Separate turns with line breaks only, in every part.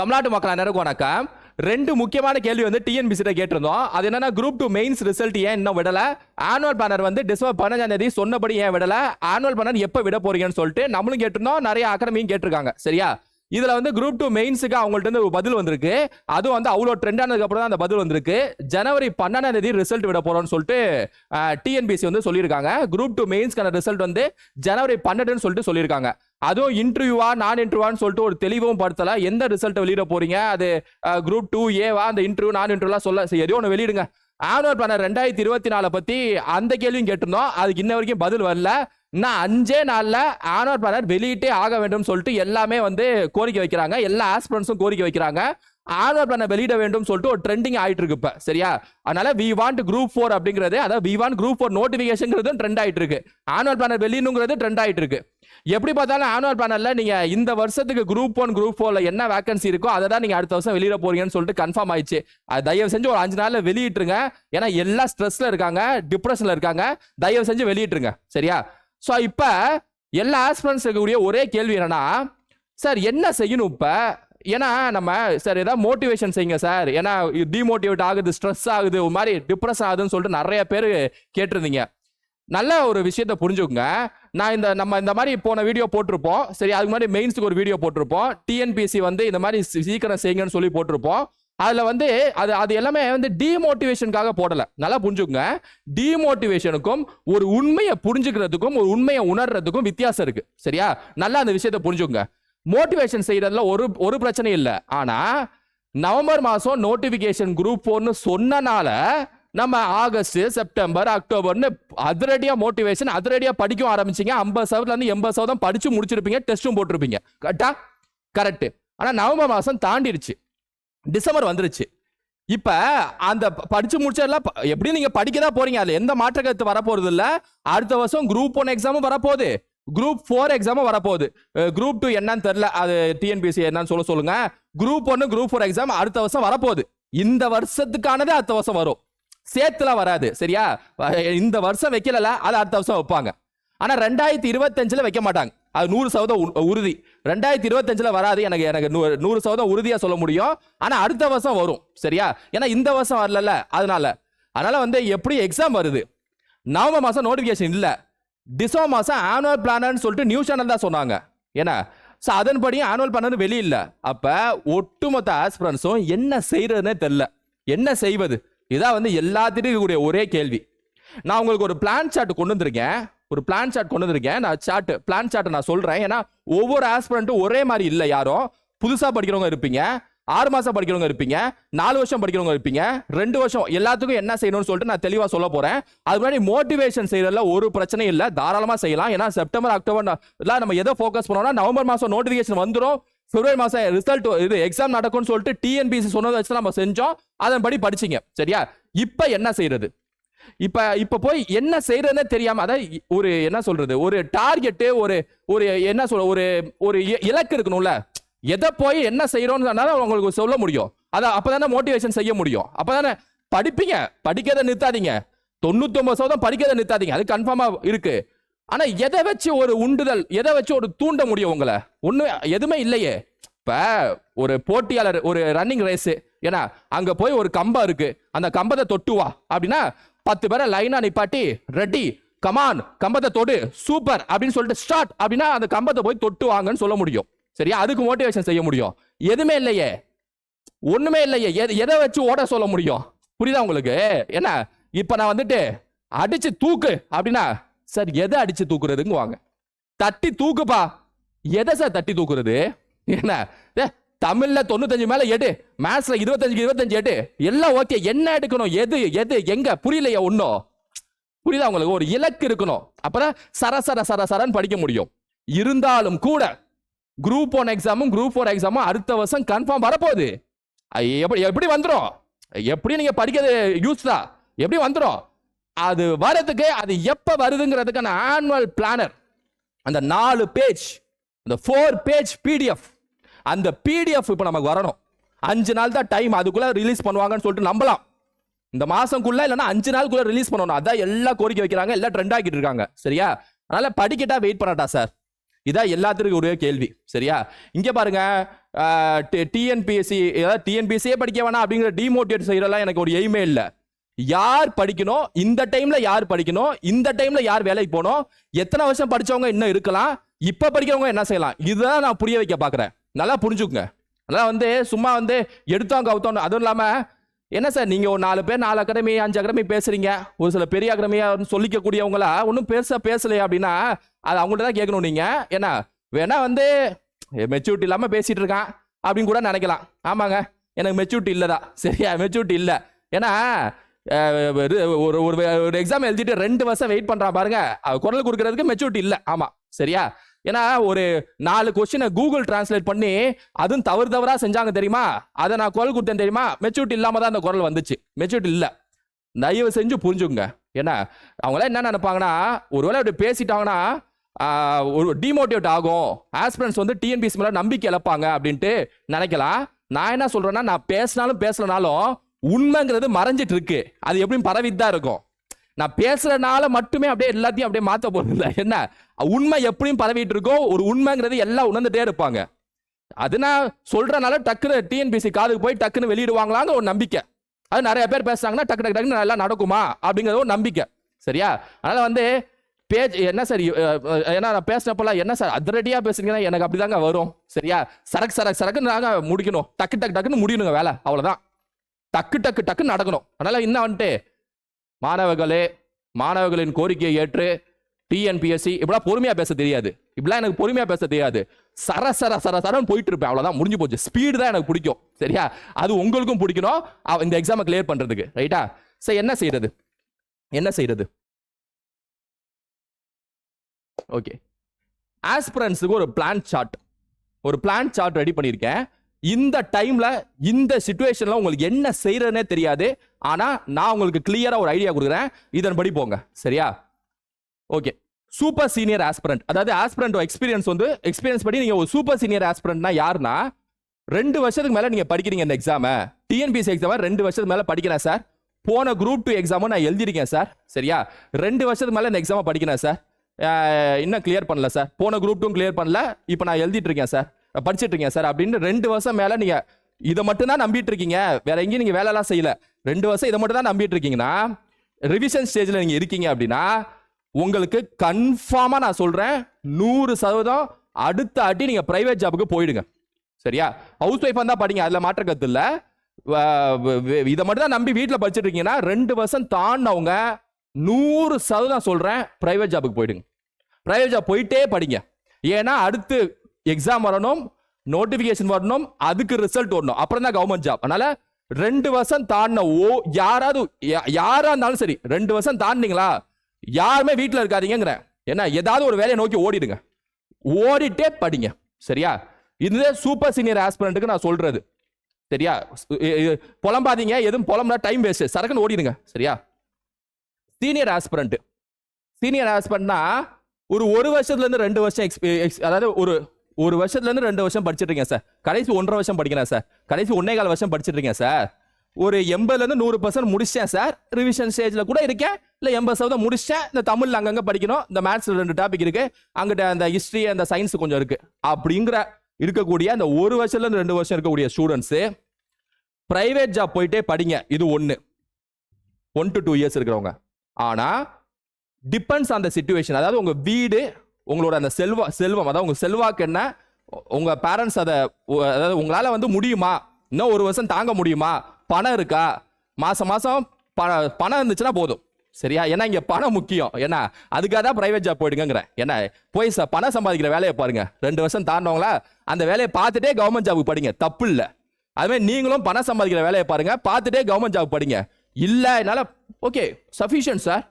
தமிழ்நாட்டு மக்கள் அனைவருக்கும் வணக்கம். ரெண்டு முக்கியமான கேள்வி வந்து டிஎன்பிசிட்ட கேட்டிருந்தோம். அது என்னன்னா குரூப் டூ மெயின்ஸ் ரிசல்ட் ஏன் இன்னும் விடல? ஆனுவல் பேனர் வந்து டிசம்பர் பதினஞ்சாம் தேதி சொன்னபடி ஏன் விடல? ஆனுவல் பேனர் எப்போ விட போறீங்கன்னு சொல்லிட்டு நம்மளும் கேட்டிருந்தோம். நிறைய அகாடமியும் கேட்டிருக்காங்க. சரியா? இதில் வந்து குரூப் டூ மெயின்ஸுக்கு அவங்கள்ட்ட இருந்து ஒரு பதில் வந்திருக்கு. அதுவும் வந்து அவ்வளோ ட்ரெண்ட் ஆனதுக்கப்புறம் தான் அந்த பதில் வந்திருக்கு. ஜனவரி பன்னெண்டாம் தேதி ரிசல்ட் விட போகிறோம்னு சொல்லிட்டு டிஎன்பிசி வந்து சொல்லியிருக்காங்க. குரூப் டூ மெயின்ஸ்க்கான ரிசல்ட் வந்து ஜனவரி பன்னெண்டுன்னு சொல்லிட்டு சொல்லியிருக்காங்க. அதுவும் இன்டர்வியூவா நான் இன்டர்வியூவான்னு சொல்லிட்டு ஒரு தெளிவும் படுத்தல. எந்த ரிசல்ட்டை வெளியிட போறீங்க? அது குரூப் டூ ஏவா அந்த இன்டர்வியூ நான் இன்டர்வியூலாம் சொல்ல சரி, எதையோ ஒன்று வெளியிடுங்க. ஆனுவல் பிளானர் ரெண்டாயிரத்தி இருபத்தி நாலை பத்தி அந்த கேள்வியும் கேட்டிருந்தோம். அதுக்கு இன்ன வரைக்கும் பதில் வரல. இன்னும் அஞ்சே நாளில் ஆனுவல் பேனர் வெளியிட்டே ஆக வேண்டும் சொல்லிட்டு எல்லாமே வந்து கோரிக்கை வைக்கிறாங்க. எல்லா ஆஸ்பிரன்ஸும் கோரிக்கை வைக்கிறாங்க. ஆனுவல் பிளானர் வெளியிட வேண்டும் சொல்லிட்டு ஒரு ட்ரெண்டிங் ஆயிட்டு இருக்கு இப்போ. சரியா? அதனால வி வாண்ட் குரூப் ஃபோர் அப்படிங்கிறது அதாவது we want group four notification trend ஆயிட்டு இருக்கு. ஆனுவல் பிளானர் வெளியணுங்கிறது ட்ரெண்ட் ஆயிட்டு இருக்கு. எப்படி பார்த்தாலும் ஆனுவல் பிளானர்ல நீங்க இந்த வருஷத்துக்கு குரூப் ஒன் குரூப் ஃபோர்ல என்ன வேகன்சி இருக்கோ அதை தான் நீங்க அடுத்த வருஷம் வெளியிட போறீங்கன்னு சொல்லிட்டு கன்ஃபார்ம் ஆயிடுச்சு. அது தயவு செஞ்சு ஒரு அஞ்சு நாள்ல வெளியிட்டுருங்க. ஏன்னா எல்லா ஸ்ட்ரெஸ்ல இருக்காங்க டிப்ரெஷன்ல இருக்காங்க. தயவு செஞ்சு வெளியிட்டுருங்க. சரியா? ஸோ இப்போ எல்லா ஆஸ்பிரன்ஸ் இருக்கக்கூடிய ஒரே கேள்வி என்னன்னா சார் என்ன செய்யணும் இப்போ? ஏன்னா நம்ம சார் ஏதாவது மோட்டிவேஷன் செய்யுங்க சார். ஏன்னா டிமோட்டிவேட் ஆகுது ஸ்ட்ரெஸ் ஆகுது ஒரு மாதிரி டிப்ரெஸ் ஆகுதுன்னு சொல்லிட்டு நிறைய பேர் கேட்டிருந்தீங்க. நல்ல ஒரு விஷயத்த புரிஞ்சுக்கோங்க. நான் இந்த நம்ம இந்த மாதிரி போன வீடியோ போட்டிருப்போம். சரி அதுக்கு முன்னாடி மெயின்ஸுக்கு ஒரு வீடியோ போட்டிருப்போம். டிஎன்பிசி வந்து இந்த மாதிரி சீக்கிரம் செய்யுங்கன்னு சொல்லி போட்டிருப்போம். அதில் வந்து அது அது எல்லாமே வந்து டிமோட்டிவேஷனுக்காக போடலை. நல்லா புரிஞ்சுக்கோங்க. டிமோட்டிவேஷனுக்கும் ஒரு உண்மையை புரிஞ்சுக்கிறதுக்கும் ஒரு உண்மையை உணர்றதுக்கும் வித்தியாசம் இருக்கு. சரியா? நல்லா அந்த விஷயத்தை புரிஞ்சுக்கோங்க. மோட்டிவேஷன் செய்யறதுல ஒரு ஒரு பிரச்சனையும் இல்லை. ஆனா நவம்பர் மாதம் நோட்டிபிகேஷன் குரூப் ஒன்று சொன்னனால நம்ம ஆகஸ்ட் செப்டம்பர் அக்டோபர்னு அதிரடியா மோட்டிவேஷன் அதிரடியா படிக்க ஆரம்பிச்சிங்க. ஐம்பது சதவீதம் இருந்து எண்பது சதவீதம் படிச்சு முடிச்சிருப்பீங்க டெஸ்ட்டும் போட்டிருப்பீங்க. கரெக்டா கரெக்ட் ஆனா நவம்பர் மாதம் தாண்டிடுச்சு டிசம்பர் வந்துருச்சு. இப்ப அந்த படித்து படிச்சு முடிச்சதெல்லாம் ப- எப்படி நீங்க படிக்க தான் போறீங்க. அதுல எந்த மாற்ற கருத்து வரப்போறது இல்ல அடுத்த வருஷம் குரூப் ஒன் எக்ஸாமும் வரப்போகுது. குரூப் ஃபோர் எக்ஸாமும் வரப்போகுது. குரூப் டூ என்னன்னு தெரியல. அது டிஎன்பிசி என்னன்னு சொல்ல சொல்லுங்க. குரூப் ஒன்னு குரூப் ஃபோர் எக்ஸாம் அடுத்த வருஷம் வரப்போகுது. இந்த வருஷத்துக்கானது அடுத்த வருஷம் வரும். சேர்த்துலாம் வராது. சரியா? இந்த வருஷம் வைக்கல அது அடுத்த வருஷம் வைப்பாங்க. ஆனா ரெண்டாயிரத்தி இருபத்தஞ்சுல வைக்க மாட்டாங்க. அது நூறு சதவீதம் உறுதி. ரெண்டாயிரத்தி இருபத்தஞ்சில் வராது. எனக்கு எனக்கு நூறு நூறு சதவீதம் உறுதியாக சொல்ல முடியும். ஆனால் அடுத்த வருஷம் வரும். சரியா? ஏன்னா இந்த வருஷம் வரலல்ல. அதனால. அதனால வந்து எப்படி எக்ஸாம் வருது? நவம்பர் மாதம் நோட்டிஃபிகேஷன் இல்லை. டிசம்பர் மாதம் ஆனுவல் பிளானர்னு சொல்லிட்டு நியூஸ் சேனல் தான் சொன்னாங்க. ஏன்னா ஸோ அதன்படி ஆனுவல் பிளானர் வெளியில்ல. அப்போ ஒட்டுமொத்த ஆஸ்பிரன்ஸும் என்ன செய்கிறதுனே தெரில. என்ன செய்வது? இதான் வந்து எல்லாத்திட்டும் இருக்கக்கூடிய ஒரே கேள்வி. நான் உங்களுக்கு ஒரு பிளான் சார்ட் கொண்டு வந்திருக்கேன். ஒரு பிளான் சார்ட் கொண்டு வந்திருக்கேன். நான் சார்ட் பிளான் சார்ட்டை நான் சொல்கிறேன் ஏன்னா ஒவ்வொரு ஆஸ்பிரண்ட்டும் ஒரே மாதிரி இல்லை யாரும் புதுசாக படிக்கிறவங்க இருப்பீங்க. ஆறு மாதம் படிக்கிறவங்க இருப்பீங்க. நாலு வருஷம் படிக்கிறவங்க இருப்பீங்க. ரெண்டு வருஷம் எல்லாத்துக்கும் என்ன செய்யணும்னு சொல்லிட்டு நான் தெளிவாக சொல்ல போகிறேன் அது முன்னாடி மோட்டிவேஷன் செய்யறதுல ஒரு பிரச்சனையும் இல்லை. தாராளமாக செய்யலாம். ஏன்னா செப்டம்பர் அக்டோபர் நம்ம எதை ஃபோக்கஸ் பண்ணோம்னா நவம்பர் மாதம் நோட்டிஃபிகேஷன் வந்துடும் பிப்ரவரி மாதம் ரிசல்ட் இது எக்ஸாம் நடக்கும்னு சொல்லிட்டு டிஎன்பிசி சொன்னதை வச்சு நம்ம செஞ்சோம். அதன்படி படிச்சிங்க. சரியா? இப்போ என்ன செய்யறது? இப்ப இப்ப போய் என்ன செய்யறதுன்னு தெரியாம அதான் ஒரு என்ன சொல்றது ஒரு டார்கெட்டு ஒரு ஒரு என்ன சொல்ற ஒரு ஒரு இ- இலக்கு இருக்கணும்ல. எதை போய் என்ன செய்யறோம்னு சொன்னாலும் உங்களுக்கு சொல்ல முடியும். அதான் அப்பதானே மோட்டிவேஷன் செய்ய முடியும். அப்பதானே படிப்பீங்க. படிக்கிறத நிறுத்தாதீங்க. தொண்ணூத்தொன்பது சதவீதம் படிக்கிறத நிறுத்தாதீங்க. அது கன்ஃபார்மா இருக்கு. ஆனா எதை வச்சு ஒரு உண்டுதல் எதை வச்சு ஒரு தூண்ட முடியும் உங்களை? ஒண்ணு எதுவுமே இல்லையே. இப்ப ஒரு போட்டியாளர் ஒரு ரன்னிங் ரேஸ் ஏன்னா அங்க போய் ஒரு கம்பம் இருக்கு. அந்த கம்பத்தை தொட்டுவா அப்படின்னா பத்து பேரை லைனா நிப்பாட்டி ரெடி கமான் கம்பத்தை தொடு சூப்பர் அப்படின்னு சொல்லிட்டு ஸ்டார்ட் அப்படின்னா அந்த கம்பத்தை போய் தொட்டு வாங்கன்னு சொல்ல முடியும். சரியா? அதுக்கு மோட்டிவேஷன் செய்ய முடியும். எதுவுமே இல்லையே. ஒண்ணுமே இல்லையே. எது- எதை வச்சு ஓட சொல்ல முடியும்? புரியுதா உங்களுக்கு? என்ன? இப்ப நான் வந்துட்டு அடிச்சு தூக்கு அப்படின்னா சார் எதை அடிச்சு தூக்குறதுங்க வாங்க தட்டி தூக்குப்பா. எதை சார் தட்டி தூக்குறது? என்ன? ஏ, தமிழ்ல தொண்ணூத்தஞ்சு மேல எடு. மேத்ஸ்ல இருபத்தஞ்சுக்கு இருபத்தஞ்சு எடு. எல்லாம் ஓகே என்ன எடுக்கணும்? எது எது எங்க? புரியலையா ஒன்றும் புரியுதா உங்களுக்கு? ஒரு இலக்கு இருக்கணும். அப்பதான் சர சர சர சரன்னு படிக்க முடியும். இருந்தாலும் கூட குரூப் ஒன் எக்ஸாமும் குரூப் ஃபோர் எக்ஸாமும் அடுத்த வருஷம் கன்ஃபார்ம் வரப்போகுது. அது எப்படி எப்படி வந்துடும் எப்படி நீங்க படிக்கிறது யூஸ் தான் எப்படி வந்துடும் அது வரதுக்கு அது எப்ப வருதுங்கிறதுக்கான ஆனுவல் பிளானர் அந்த நாலு பேஜ் அந்த ஃபோர் பேஜ் பிடிஎஃப் அந்த பிடிஎஃப் இப்போ நமக்கு வரணும். அஞ்சு நாள் தான் டைம் அதுக்குள்ளே ரிலீஸ் பண்ணுவாங்கன்னு சொல்லிட்டு நம்பலாம். இந்த மாசம்குள்ள இல்லைன்னா அஞ்சு நாளுக்குள்ள ரிலீஸ் பண்ணணும். அதான் எல்லாம் கோரிக்கை வைக்கிறாங்க எல்லாம் ட்ரெண்ட் ஆகிட்டு இருக்காங்க. சரியா? அதனால படிக்கட்டா வெயிட் பண்ணட்டா சார் இதான் எல்லாத்துக்கும் ஒரே கேள்வி. சரியா? இங்கே பாருங்க டிஎன்பிஎஸ்சி ஏதாவது டிஎன்பிஎஸ்சியே படிக்க வேணாம் அப்படிங்கிற டிமோட்டிவேட் செய்யறதெல்லாம் எனக்கு ஒரு எய்மே இல்லை. யார் படிக்கணும்? இந்த டைம்ல யார் படிக்கணும்? இந்த டைம்ல யார் வேலைக்கு போகணும்? எத்தனை வருஷம் படிச்சவங்க இன்னும் இருக்கலாம்? இப்ப படிக்கிறவங்க என்ன செய்யலாம்? இதுதான் நான் புரிய வைக்க பாக்குறேன். நல்லா புரிஞ்சுக்குங்க. நல்லா வந்து சும்மா வந்து எடுத்தோம் கவுத்தோம். அதுவும் இல்லாமல் என்ன சார் நீங்கள் ஒரு நாலு பேர் நாலு அகாடமி அஞ்சு அகாடமி பேசுகிறீங்க ஒரு சில பெரிய அகாடமியாக சொல்லிக்க கூடியவங்களா ஒன்றும் பெருசாக பேசலையே அப்படின்னா அது அவங்கள்ட்ட தான் கேட்கணும் நீங்கள் ஏன்னா வேணா வந்து மெச்சூரிட்டி இல்லாமல் பேசிகிட்டு இருக்கான் அப்படின்னு கூட நினைக்கலாம். ஆமாங்க. எனக்கு மெச்சூரிட்டி இல்லதா சரியா? மெச்சூரிட்டி இல்லை. ஏன்னா ஒரு ஒரு எக்ஸாம் எழுதிட்டு ரெண்டு வருஷம் வெயிட் பண்ணுறான் பாருங்க. குரல் கொடுக்கறதுக்கு மெச்சூரிட்டி இல்லை. ஆமாம் சரியா? ஏன்னா ஒரு நாலு கொஸ்டினை கூகுள் டிரான்ஸ்லேட் பண்ணி அதுவும் தவறு தவறா செஞ்சாங்க தெரியுமா? அதை நான் குரல் கொடுத்தேன் தெரியுமா? மெச்சூரிட்டி இல்லாம தான் அந்த குரல் வந்துச்சு. மெச்சூரிட்டி இல்லை. தயவு செஞ்சு புரிஞ்சுங்க ஏன்னா அவங்களாம் என்ன நினைப்பாங்கன்னா ஒருவேளை அப்படி பேசிட்டாங்கன்னா ஒரு டிமோட்டிவேட் ஆகும். ஆஸ்பிரன்ஸ் வந்து டிஎன்பிஎஸ் மேலே நம்பிக்கை இழப்பாங்க அப்படின்ட்டு நினைக்கலாம். நான் என்ன சொல்றேன்னா நான் பேசினாலும் பேசலனாலும் உண்மைங்கிறது மறைஞ்சிட்டு இருக்கு. அது எப்படியும் பரவிட்டு தான் இருக்கும். நான் பேசுறதுனால மட்டுமே அப்படியே எல்லாத்தையும் அப்படியே மாற்ற போறது இல்லை என்ன? உண்மை எப்படியும் பரவிட்டு இருக்கோம் ஒரு உண்மைங்கிறது எல்லாம் உணர்ந்துட்டே இருப்பாங்க. அது நான் சொல்றனால டக்குன்னு டிஎன்பிசி காதுக்கு போய் டக்குன்னு வெளியிடுவாங்களான்னு ஒரு நம்பிக்கை. அது நிறைய பேர் பேசுறாங்கன்னா டக்கு டக்கு டக்குன்னு நல்லா நடக்குமா? அப்படிங்கிறது ஒரு நம்பிக்கை. சரியா? அதனால வந்து பேஜ் என்ன சார் ஏன்னா நான் பேசினப்பெல்லாம் என்ன சார் அதிரடியாக பேசுறீங்கன்னா எனக்கு அப்படிதாங்க வரும். சரியா? சரக்கு சரக்கு சரக்குன்னு நாங்கள் முடிக்கணும். டக்கு டக்கு டக்குன்னு முடியணுங்க வேலை. அவ்வளோதான் டக்கு டக்கு டக்குன்னு நடக்கணும். அதனால என்ன வந்துட்டு மாணவர்களே மாணவர்களின் கோரிக்கையை ஏற்று டிஎன்பிஎஸ்சி இப்படிலாம் பொறுமையாக பேச தெரியாது. இப்படிலாம் எனக்கு பொறுமையாக பேச தெரியாது. சர சர சர சரன்னு போயிட்டு இருப்பேன் அவ்வளோதான் முடிஞ்சு போச்சு. ஸ்பீடு தான் எனக்கு பிடிக்கும். சரியா? அது உங்களுக்கும் பிடிக்கணும். அவ- இந்த எக்ஸாமை கிளியர் பண்ணுறதுக்கு ரைட்டா சரி என்ன செய்யறது? என்ன செய்யறது? ஓகே ஆஸ்பிரன்ஸுக்கு ஒரு பிளான் சார்ட் ஒரு பிளான் சார்ட் ரெடி பண்ணியிருக்கேன். இந்த டைம்ல இந்த சுச்சுவேஷன்ல உங்களுக்கு என்ன செய்யறதுனே தெரியாது. ஆனா நான் உங்களுக்கு கிளியரா ஒரு ஐடியா கொடுக்குறேன். இதன்படி போங்க. சரியா? ஓகே சூப்பர் சீனியர் ஆஸ்பிரண்ட் அதாவது ஆஸ்பிரண்ட் எக்ஸ்பீரியன்ஸ் வந்து எக்ஸ்பீரியன்ஸ் படி நீங்க ஒரு சூப்பர் சீனியர் ஆஸ்பிரண்ட்னா யாருன்னா ரெண்டு வருஷத்துக்கு மேல நீங்க படிக்கிறீங்க இந்த எக்ஸாமை டிஎன்பிஎஸ்சி எக்ஸாமை ரெண்டு வருஷத்துக்கு மேல படிக்கிறேன் சார் போன குரூப் டூ எக்ஸாமும் நான் எழுதிருக்கேன் சார் சரியா? ரெண்டு வருஷத்துக்கு மேல இந்த எக்ஸாமை படிக்கிறேன் சார் இன்னும் கிளியர் பண்ணல சார் போன குரூப் டூ கிளியர் பண்ணல. இப்போ நான் எழுதிட்டு இருக்கேன் சார் படிச்சுட்டு இருக்கீங்க சார் அப்படின்னு ரெண்டு வருஷம் மேல நீங்க இதை மட்டும் தான் நம்பிட்டு இருக்கீங்க வேற எங்கேயும் நீங்க வேலைலாம் செய்யல. ரெண்டு வருஷம் இதை மட்டும் தான் நம்பிட்டு இருக்கீங்கன்னா ரிவிஷன் ஸ்டேஜ்ல நீங்க இருக்கீங்க அப்படின்னா உங்களுக்கு கன்ஃபார்மா நான் சொல்றேன் நூறு சதவீதம் அடுத்த அடி நீங்க பிரைவேட் ஜாபுக்கு போயிடுங்க. சரியா? ஹவுஸ் ஒய்ஃப் தான் படிங்க அதில் மாற்ற கற்று இல்லை. வ- இதை மட்டும் தான் நம்பி வீட்டில் படிச்சுட்டு இருக்கீங்கன்னா ரெண்டு வருஷம் தாண்டினவங்க நூறு சதவீதம் சொல்கிறேன் ப்ரைவேட் ஜாபுக்கு போயிடுங்க. ப்ரைவேட் ஜாப் போயிட்டே படிங்க. ஏன்னா அடுத்து எக்ஸாம் வரணும் நோட்டிபிகேஷன் வரணும் அதுக்கு ரிசல்ட் வரணும். அப்புறம் தான் கவர்மெண்ட் ஜாப் அதனால ரெண்டு வருஷம் தாண்டின ஓ யாராவது யாரா இருந்தாலும் சரி ரெண்டு வருஷம் தாண்டிங்களா யாருமே வீட்டில் இருக்காதீங்கிறேன் ஏன்னா ஏதாவது ஒரு வேலையை நோக்கி ஓடிடுங்க. ஓடிட்டே படிங்க. சரியா? இதுவே சூப்பர் சீனியர் ஆஸ்பிரண்ட்டுக்கு நான் சொல்றது. சரியா? புலம்பாதீங்க. எதுவும் புலம்புனா டைம் வேஸ்ட் சரக்குன்னு ஓடிடுங்க. சரியா? சீனியர் ஆஸ்பிரண்ட் சீனியர் ஆஸ்பிரண்ட்னா ஒரு ஒரு வருஷத்துல இருந்து ரெண்டு வருஷம் எக்ஸ்பி எக்ஸ் அதாவது ஒரு ஒரு வருஷத்துலேருந்து ரெண்டு வருஷம் படிச்சுட்டு இருக்கேன் சார். கடைசி ஒன்றரை வருஷம் படிக்கிறேன் சார். கடைசி ஒன்னே கால் வருஷம் படிச்சிட்டு இருக்கேன் சார். ஒரு எண்பதுலேருந்து நூறு பர்சன்ட் முடிச்சேன் சார். ரிவிஷன் ஸ்டேஜில் கூட இருக்கேன். இல்லை எண்பது சதவீதம் முடிச்சேன் இந்த தமிழ் அங்கங்கே படிக்கணும். இந்த மேத்ஸ்ல ரெண்டு டாபிக் இருக்கு. அங்கிட்ட அந்த ஹிஸ்ட்ரி அந்த சயின்ஸ் கொஞ்சம் இருக்கு. அப்படிங்கிற இருக்கக்கூடிய அந்த ஒரு வருஷத்துலேருந்து ரெண்டு வருஷம் இருக்கக்கூடிய ஸ்டூடெண்ட்ஸு ப்ரைவேட் ஜாப் போயிட்டே படிங்க. இது ஒன்று ஒன் டு டூ இயர்ஸ் இருக்கிறவங்க. ஆனால் டிபெண்ட்ஸ் ஆன் த சுச்சுவேஷன் அதாவது உங்கள் வீடு உங்களோட அந்த செல்வ செல்வம் அதாவது உங்க செல்வாக்கு என்ன? உங்க பேரண்ட்ஸ் அதை அதாவது உங்களால வந்து முடியுமா? இன்னும் ஒரு வருஷம் தாங்க முடியுமா? பணம் இருக்கா? மாசம் மாசம் ப- பணம் இருந்துச்சுன்னா போதும். சரியா? ஏன்னா இங்க பணம் முக்கியம். ஏன்னா அதுக்காக தான் பிரைவேட் ஜாப் போயிடுங்கிறேன் ஏன்னா போய் சார் பணம் சம்பாதிக்கிற வேலையை பாருங்க. ரெண்டு வருஷம் தாண்டவங்களா அந்த வேலையை பார்த்துட்டே கவர்மெண்ட் ஜாபுக்கு படிங்க. தப்பு இல்லை. அதுமாதிரி நீங்களும் பணம் சம்பாதிக்கிற வேலையை பாருங்க. பார்த்துட்டே கவர்மெண்ட் ஜாப் படிங்க. இல்லை என்னால் ஓகே சஃபிஷியன்ட் சார்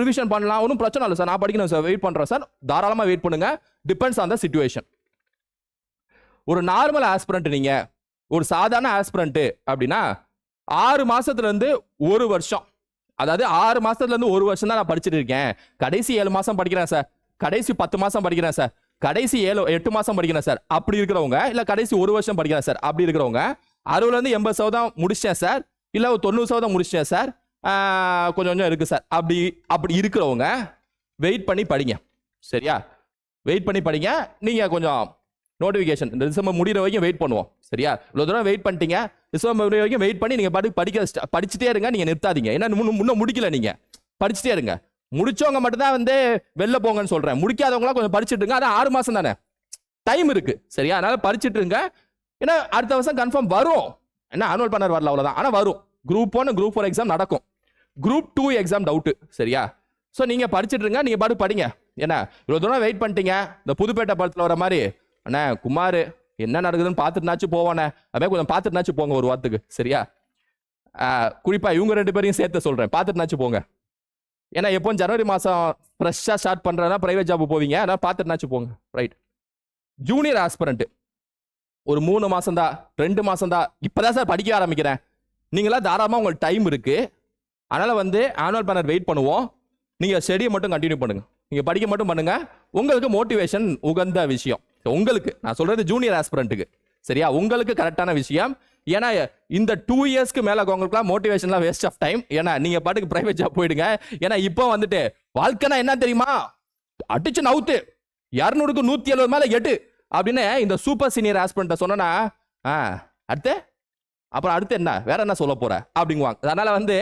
ரிவிஷன் பண்ணலாம். ஒன்றும் பிரச்சனை இல்லை சார் நான் படிக்கணும் சார் வெயிட் பண்ணுறேன் சார் தாராளமாக வெயிட் பண்ணுங்க. டிபெண்ட்ஸ் ஆன் த சுச்சுவேஷன் ஒரு நார்மல் ஆஸ்பிரண்ட் நீங்கள் ஒரு சாதாரண ஆஸ்பிரண்ட்டு அப்படின்னா ஆறு மாதத்துலேருந்து ஒரு வருஷம். அதாவது ஆறு மாதத்துலேருந்து ஒரு வருஷம் தான் நான் படிச்சுட்டு இருக்கேன். கடைசி ஏழு மாதம் படிக்கிறேன் சார் கடைசி பத்து மாதம் படிக்கிறேன் சார் கடைசி ஏழு எட்டு மாதம் படிக்கிறேன் சார் அப்படி இருக்கிறவங்க இல்லை கடைசி ஒரு வருஷம் படிக்கிறேன் சார் அப்படி இருக்கிறவங்க அறுபதுலேருந்து எண்பது சதவீதம் முடிச்சிட்டேன் சார் இல்லை ஒரு தொண்ணூறு சதவீதம் முடிச்சேன் சார் கொஞ்சம் கொஞ்சம் இருக்குது சார் அப்படி அப்படி இருக்கிறவங்க வெயிட் பண்ணி படிங்க. சரியா? வெயிட் பண்ணி படிங்க. நீங்கள் கொஞ்சம் நோட்டிஃபிகேஷன் இந்த டிசம்பர் முடிகிற வரைக்கும் வெயிட் பண்ணுவோம். சரியா? இவ்வளோ தூரம் வெயிட் பண்ணிட்டீங்க. டிசம்பர் முடிகிற வரைக்கும் வெயிட் பண்ணி நீங்கள் பாட்டுக்கு படிக்க படிச்சுட்டே இருங்க நீங்கள் நிறுத்தாதீங்க. ஏன்னா முன்ன முடிக்கல நீங்கள் படிச்சுட்டே இருங்க. முடிச்சவங்க மட்டும்தான் வந்து வெளில போங்கன்னு சொல்கிறேன் முடிக்காதவங்களாம் கொஞ்சம் படிச்சுட்டு இருங்க. அது ஆறு மாதம் தானே. டைம் இருக்குது சரியா? அதனால் படிச்சுட்டு இருங்க. ஏன்னா அடுத்த வருஷம் கன்ஃபார்ம் வரும். என்ன ஆனுவல் பண்ணர் வரல அவ்வளோதான் ஆனால் வரும். Group one group four exam நடக்கும். குரூப் டூ எக்ஸாம் டவுட்டு சரியா? ஸோ நீங்கள் படிச்சுட்டு இருங்க நீங்கள் பாட்டு படிங்க. என்ன இவ்வளோ தூரம் வெயிட் பண்ணிட்டீங்க. இந்த புதுப்பேட்டை படத்தில் வர மாதிரி அண்ணா குமார் என்ன நடக்குதுன்னு பார்த்துட்டுனாச்சும் போவானே. அப்படியே கொஞ்சம் பார்த்துட்டுனாச்சும் போங்க ஒரு வாரத்துக்கு சரியா? குறிப்பாக இவங்க ரெண்டு பேரையும் சேர்த்து சொல்கிறேன் பார்த்துட்டுனாச்சு போங்க. ஏன்னா எப்போ ஜனவரி மாதம் ஃப்ரெஷ்ஷாக ஸ்டார்ட் பண்ணுறதா ப்ரைவேட் ஜாப் போவீங்க. அதனால் பார்த்துட்டுனாச்சும் போங்க. ரைட் ஜூனியர் ஆஸ்பரண்ட்டு ஒரு மூணு மாதம் தான் ரெண்டு மாதம் தான் இப்பதான் சார் படிக்க ஆரம்பிக்கிறேன். நீங்களாம் தாராளமாக உங்களுக்கு டைம் இருக்குது அதனால் வந்து ஆனுவல் பேனர் வெயிட் பண்ணுவோம். நீங்கள் ஸ்டடியை மட்டும் கண்டினியூ பண்ணுங்கள் நீங்கள் படிக்க மட்டும் பண்ணுங்கள் உங்களுக்கு மோட்டிவேஷன் உகந்த விஷயம். உங்களுக்கு நான் சொல்கிறது ஜூனியர் ஆஸ்பிரண்ட்டுக்கு சரியா? உங்களுக்கு கரெக்டான விஷயம். ஏன்னா இந்த டூ இயர்ஸ்க்கு மேலே உங்களுக்குலாம் மோட்டிவேஷன்லாம் வேஸ்ட் ஆஃப் டைம் ஏன்னா நீங்கள் பாட்டுக்கு ப்ரைவேட் ஜாப் போயிடுங்க. ஏன்னா இப்போ வந்துட்டு வாழ்க்கைனா என்ன தெரியுமா? அடிச்சு நவுத்து. இரநூறுக்கு நூற்றி எழுபது மேலே எட்டு. அப்படின்னு இந்த சூப்பர் சீனியர் ஆஸ்பிரண்ட்டை சொன்னா ஆ அடுத்து? அப்புறம் அடுத்து என்ன? வேற என்ன சொல்ல போற? அப்படிங்குவாங்க. அதனால வந்து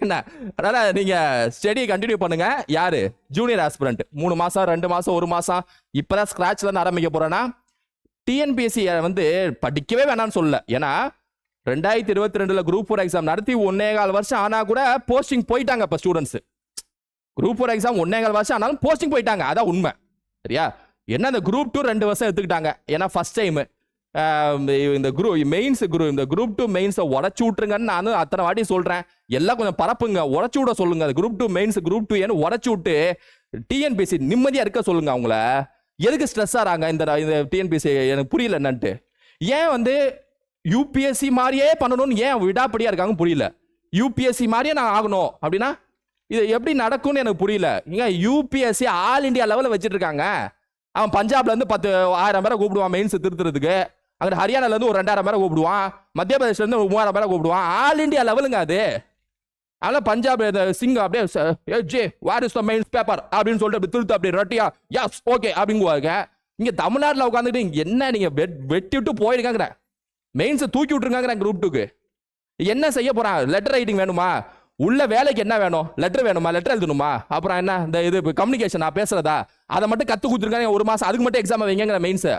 என்ன? அதனால நீங்க ஸ்டடியை கண்டினியூ பண்ணுங்க. யாரு? ஜூனியர் ஆஸ்பிரண்ட் மூணு மாசம் ரெண்டு மாசம் ஒரு மாசம். இப்பதான் ஸ்கிராச்ல இருந்து ஆரம்பிக்க போறேன்னா டிஎன்பிஎஸ்சி வந்து படிக்கவே வேணாம்னு சொல்லல. ஏன்னா ரெண்டாயிரத்தி இருபத்தி ரெண்டுல குரூப் ஃபோர் எக்ஸாம் நடத்தி ஒன்னே கால் வருஷம் ஆனா கூட போஸ்டிங் போயிட்டாங்க இப்போ ஸ்டூடெண்ட்ஸ் குரூப் ஃபோர் எக்ஸாம் ஒன்னே கால் வருஷம் ஆனாலும் போஸ்டிங் போயிட்டாங்க. அதான் உண்மை. சரியா? என்ன அந்த குரூப் டூ ரெண்டு வருஷம் எடுத்துக்கிட்டாங்க. ஏன்னா ஃபர்ஸ்ட் டைம் இந்த குரூப் மெயின்ஸ் குரூப் இந்த குரூப் டூ மெயின்ஸை உடச்சு விட்டுருங்கன்னு நான் அத்தனை வாட்டி சொல்கிறேன் எல்லாம் கொஞ்சம் பரப்புங்க உடச்சு விட சொல்லுங்க. Group two mains group two ஏன்னு உடச்சு விட்டு டிஎன்பிசி நிம்மதியாக இருக்க சொல்லுங்க அவங்கள. எதுக்கு ஸ்ட்ரெஸ் ஆகிறாங்க இந்த இந்த டிஎன்பிசி எனக்கு புரியல என்னன்ட்டு. ஏன் வந்து யூபிஎஸ்சி மாதிரியே பண்ணணும்னு ஏன் விடாப்படியாக இருக்காங்க புரியல. யூபிஎஸ்சி மாதிரியே நான் ஆகணும் அப்படின்னா இது எப்படி நடக்கும்னு எனக்கு புரியல. ஏங்க யூபிஎஸ்சி ஆல் இந்தியா லெவலில் வச்சுட்டு இருக்காங்க. அவன் பஞ்சாப்ல இருந்து பத்து ஆயிரம் பேரை கூப்பிடுவான் மெயின்ஸ் திருத்துறதுக்கு. அங்கே ஹரியானாலேருந்து ஒரு ரெண்டாயிரம் பேரை கூப்பிடுவான். மத்திய பிரதேஷ்லேருந்து ஒரு மூவாயிரம் பேரை கூப்பிடுவான். ஆல் இண்டியா லெவலுங்க அது. அதனால பஞ்சாப் இந்த சிங் அப்படியே J war is the mains paper அப்படின்னு சொல்லிட்டு அப்படி திருத்து அப்படி ரொட்டியா யாஸ் ஓகே அப்படிங்குவாங்க. இங்கே தமிழ்நாட்டில் உட்காந்துட்டு இங்கே என்ன நீங்கள் வெட்- வெட்டி விட்டு போயிருக்காங்கிற மெயின்ஸை தூக்கி விட்டுருக்காங்கிற குரூப் டூக்கு என்ன செய்ய போகிறான் லெட்டர் ரைட்டிங் வேணுமா? உள்ள வேலைக்கு என்ன வேணும்? லெட்டர் வேணுமா? லெட்டர் எழுதணுமா? அப்புறம் என்ன? இந்த இது கம்யூனிகேஷன் நான் பேசுறதா? அதை மட்டும் கற்றுக் கொடுத்துருக்காங்க ஒரு மாதம் அதுக்கு மட்டும் எக்ஸாம் வைங்கிற மெயின்ஸை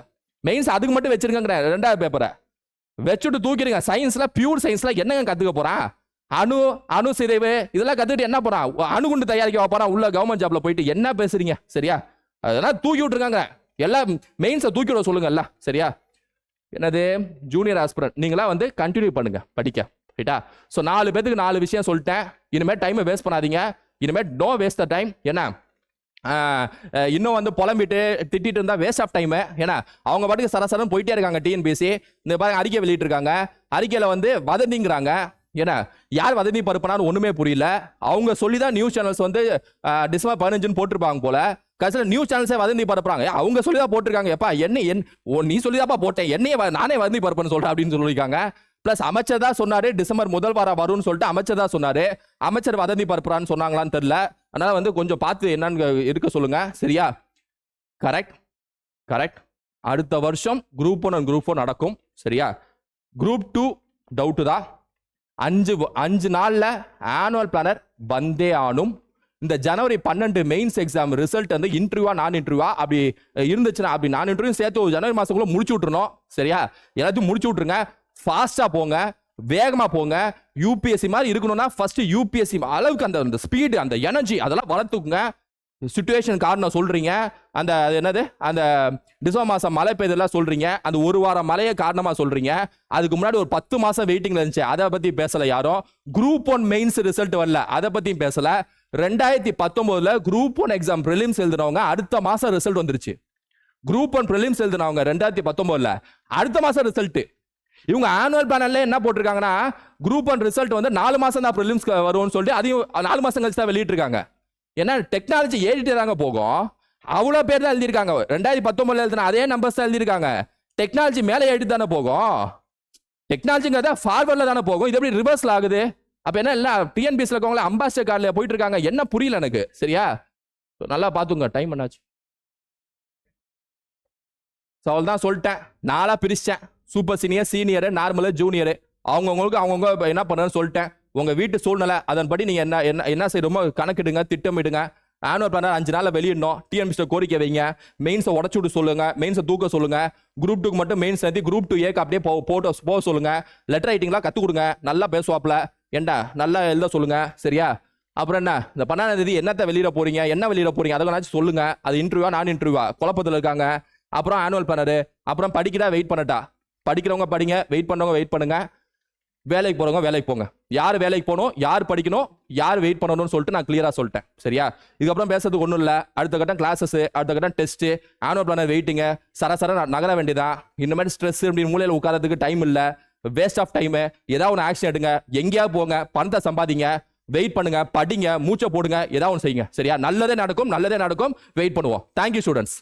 மெயின்ஸ் அதுக்கு மட்டும் வச்சிருக்காங்கிற ரெண்டாவது பேப்பரை வச்சுட்டு தூக்கிடுங்க. சயின்ஸில் பியூர் சயின்ஸில் என்னங்க கற்றுக்க போகிறான் அணு அணு சிதைவு இதெல்லாம் கற்றுக்கிட்டு என்ன போகிறான் அணுகுண்டு தயாரிக்க போகிறான் உள்ள கவர்மெண்ட் ஜாப்ல போயிட்டு என்ன பேசுறீங்க? சரியா? அதெல்லாம் தூக்கி விட்டுருக்காங்க. எல்லாம் மெயின்ஸை தூக்கி விட சொல்லுங்க எல்லாம். சரியா? என்னது? ஜூனியர் ஆஸ்பிரண்ட் நீங்களாம் வந்து கண்டினியூ பண்ணுங்க. படிக்க. ரைட்டா ஸோ நாலு பேத்துக்கு நாலு விஷயம் சொல்லிட்டேன். இனிமேல் டைமை வேஸ்ட் பண்ணாதீங்க. இனிமேல் டோ வேஸ்ட் த டைம் என்ன? இன்னும் வந்து புலம்பிட்டு திட்டிட்டு இருந்தா வேஸ்ட் ஆஃப் டைம் ஏன்னா அவங்க பாட்டுக்கு சரசரம் போயிட்டே இருக்காங்க டிஎன்பிசி இந்த பாருங்க அறிக்கை வெளியிட்டிருக்காங்க. அறிக்கையில் வந்து வதந்திங்கிறாங்க. ஏன்னா யார் வதந்தி பரப்புனான்னு ஒன்றுமே புரியல. அவங்க சொல்லி தான் நியூஸ் சேனல்ஸ் வந்து டிசம்பர் பதினஞ்சுன்னு போட்டிருப்பாங்க போல. கடைசியில் நியூஸ் சேனல்ஸே வதந்தி பரப்புறாங்க. அவங்க சொல்லி தான் போட்டிருக்காங்க. எப்பா என்ன என் ஓ நீ சொல்லி தான்ப்பா போட்டேன். என்னையே வ- நானே வதந்தி பரப்புன்னு சொல்கிறேன் அப்படின்னு சொல்லியிருக்காங்க. ப்ளஸ் அமைச்சர் தான் சொன்னாரு டிசம்பர் முதல் வாரம் வரும்னு சொல்லிட்டு அமைச்சர் தான் சொன்னாரு. அமைச்சர் வதந்தி பரப்புறான்னு சொன்னாங்களான்னு தெரியல. அதனால வந்து கொஞ்சம் பார்த்து என்னன்னு இருக்க சொல்லுங்க. சரியா? கரெக்ட் கரெக்ட் அடுத்த வருஷம் group one and group four நடக்கும். சரியா? குரூப் டூ டவுட்டு தான். அஞ்சு அஞ்சு நாளில் ஆனுவல் பிளானர் வந்தே ஆனும். இந்த ஜனவரி பன்னெண்டு மெயின்ஸ் எக்ஸாம் ரிசல்ட் வந்து இன்டர்வியூவா நான் இன்டர்வியூவா அப்படி இருந்துச்சுன்னா அப்படி நான் இன்டர்வியூ சேர்த்து ஜனவரி மாசத்துக்குள்ள முடிச்சு விட்டுருணும் சரியா? எல்லாத்தையும் முடிச்சு விட்டுருங்க. ஃபாஸ்ட்டாக போங்க வேகமாக போங்க யூபிஎஸ்சி மாதிரி இருக்கணும்னா ஃபர்ஸ்ட் யூபிஎஸ்சி அளவுக்கு அந்த அந்த ஸ்பீடு அந்த எனர்ஜி அதெல்லாம் வளர்த்துக்குங்க. சுச்சுவேஷன் காரணம் சொல்கிறீங்க அந்த அது என்னது? அந்த டிசம்பர் மாதம் மழை பெய்தெல்லாம் சொல்கிறீங்க அந்த ஒரு வாரம் மழையை காரணமாக சொல்கிறீங்க அதுக்கு முன்னாடி ஒரு பத்து மாதம் வெயிட்டிங் இருந்துச்சு. அதை பற்றி பேசல யாரும். குரூப் ஒன் மெயின்ஸ் ரிசல்ட் வரல. அதை பற்றியும் பேசலை. ரெண்டாயிரத்தி பத்தொம்போதில் குரூப் ஒன் எக்ஸாம் ப்ரிலிம்ஸ் எழுதுனவங்க அடுத்த மாதம் ரிசல்ட் வந்துருச்சு. குரூப் ஒன் ப்ரிலிம்ஸ் எழுதுனவங்க ரெண்டாயிரத்தி பத்தொம்போதில் அடுத்த மாதம் ரிசல்ட்டு இவங்க ஆனுவல் பேனல்ல என்ன போட்டிருக்காங்கன்னா குரூப் ஒன் ரிசல்ட் வந்து நாலு மாசம் தான் ப்ரிலிம்ஸ் வரும்னு சொல்லிட்டு அதையும் நாலு மாசம் கழிச்சு தான் வெளியிட்டிருக்காங்க. ஏன்னா டெக்னாலஜி ஏறிட்டே தாங்க போகும். அவ்வளோ பேர் தான் எழுதியிருக்காங்க. ரெண்டாயிரத்தி பத்தொன்பதுல எழுதின அதே நம்பர்ஸ் தான் எழுதியிருக்காங்க. டெக்னாலஜி மேலே ஏறிட்டு தானே போகும். டெக்னாலஜிங்கிறத ஃபார்வர்டில் தானே போகும். இது எப்படி ரிவர்ஸில் ஆகுது? அப்போ என்ன இல்லை டிஎன்பிஎஸ்ல இருக்கவங்கள அம்பாசிடர் கார்டில் போயிட்டு இருக்காங்க என்ன புரியல எனக்கு. சரியா? நல்லா பார்த்துங்க. டைம் என்னாச்சு? ஸோ அவள் தான் சொல்லிட்டேன். நாளாக பிரிச்சிட்டேன் super senior senior normal junior அவங்கவுங்களுக்கு அவங்கவுங்க என்ன பண்ணுறேன்னு சொல்லிட்டேன். உங்கள் வீட்டு சூழ்நிலை அதன்படி நீங்கள் என்ன என்ன என்ன செய்யணுமோ கணக்கிடுங்க திட்டமிடுங்க. ஆனுவல் பிளானர் அஞ்சு நாளில் வெளியிடணும். டிஎன்பிஸ்ட கோரிக்கை வைங்க. மெயின்ஸை உடச்சு விட்டு சொல்லுங்க. மெயின்ஸை தூக்க சொல்லுங்க. குரூப் டூக்கு மட்டும் மெயின்ஸ் நடத்தி குரூப் டூ ஏக்கு அப்படியே போ போட்டு போக சொல்லுங்க. லெட்டர் ரைட்டிங்லாம் கற்றுக் கொடுங்க. நல்லா பேசுவாப்ல ஏண்டா? நல்லா எழுத சொல்லுங்க. சரியா? அப்புறம் என்ன? இந்த பன்னெண்டாம் தேதி என்னத்தை வெளியிட போறீங்க? என்ன வெளியிட போறீங்க? அதை வேணாச்சும் சொல்லுங்க. அது இன்டர்வியூவா நான் இன்டர்வியூவா குழப்பத்தில் இருக்காங்க. அப்புறம் ஆனுவல் பிளானரு அப்புறம் படிக்கிறா வெயிட் பண்ணட்டா? படிக்கிறவங்க படிங்க வெயிட் பண்ணுறவங்க வெயிட் பண்ணுங்க. வேலைக்கு போகிறவங்க வேலைக்கு போங்க. யார் வேலைக்கு போகணும் யார் படிக்கணும் யார் வெயிட் பண்ணணும்னு சொல்லிட்டு நான் கிளியராக சொல்லிட்டேன். சரியா? இதுக்கப்புறம் பேசுறதுக்கு ஒன்றும் இல்லை. அடுத்த கட்டம் கிளாஸஸ் அடுத்த கட்டம் டெஸ்ட்டு ஆனுவல் பிளானர் வெயிட்டிங்க சர சர நகர வேண்டியதான் இந்த மாதிரி ஸ்ட்ரெஸ் இப்படி மூலையில் உட்காரதுக்கு டைம் இல்லை. வேஸ்ட் ஆஃப் டைமு ஏதாவது ஒன்று ஆக்ஷன் எடுங்க. எங்கேயாவது போங்க. பணத்தை சம்பாதிங்க. வெயிட் பண்ணுங்க. படிங்க. மூச்சை போடுங்க. ஏதாவது ஒன்று செய்யுங்க. சரியா? நல்லதே நடக்கும். நல்லதே நடக்கும். வெயிட் பண்ணுவோம். Thank you students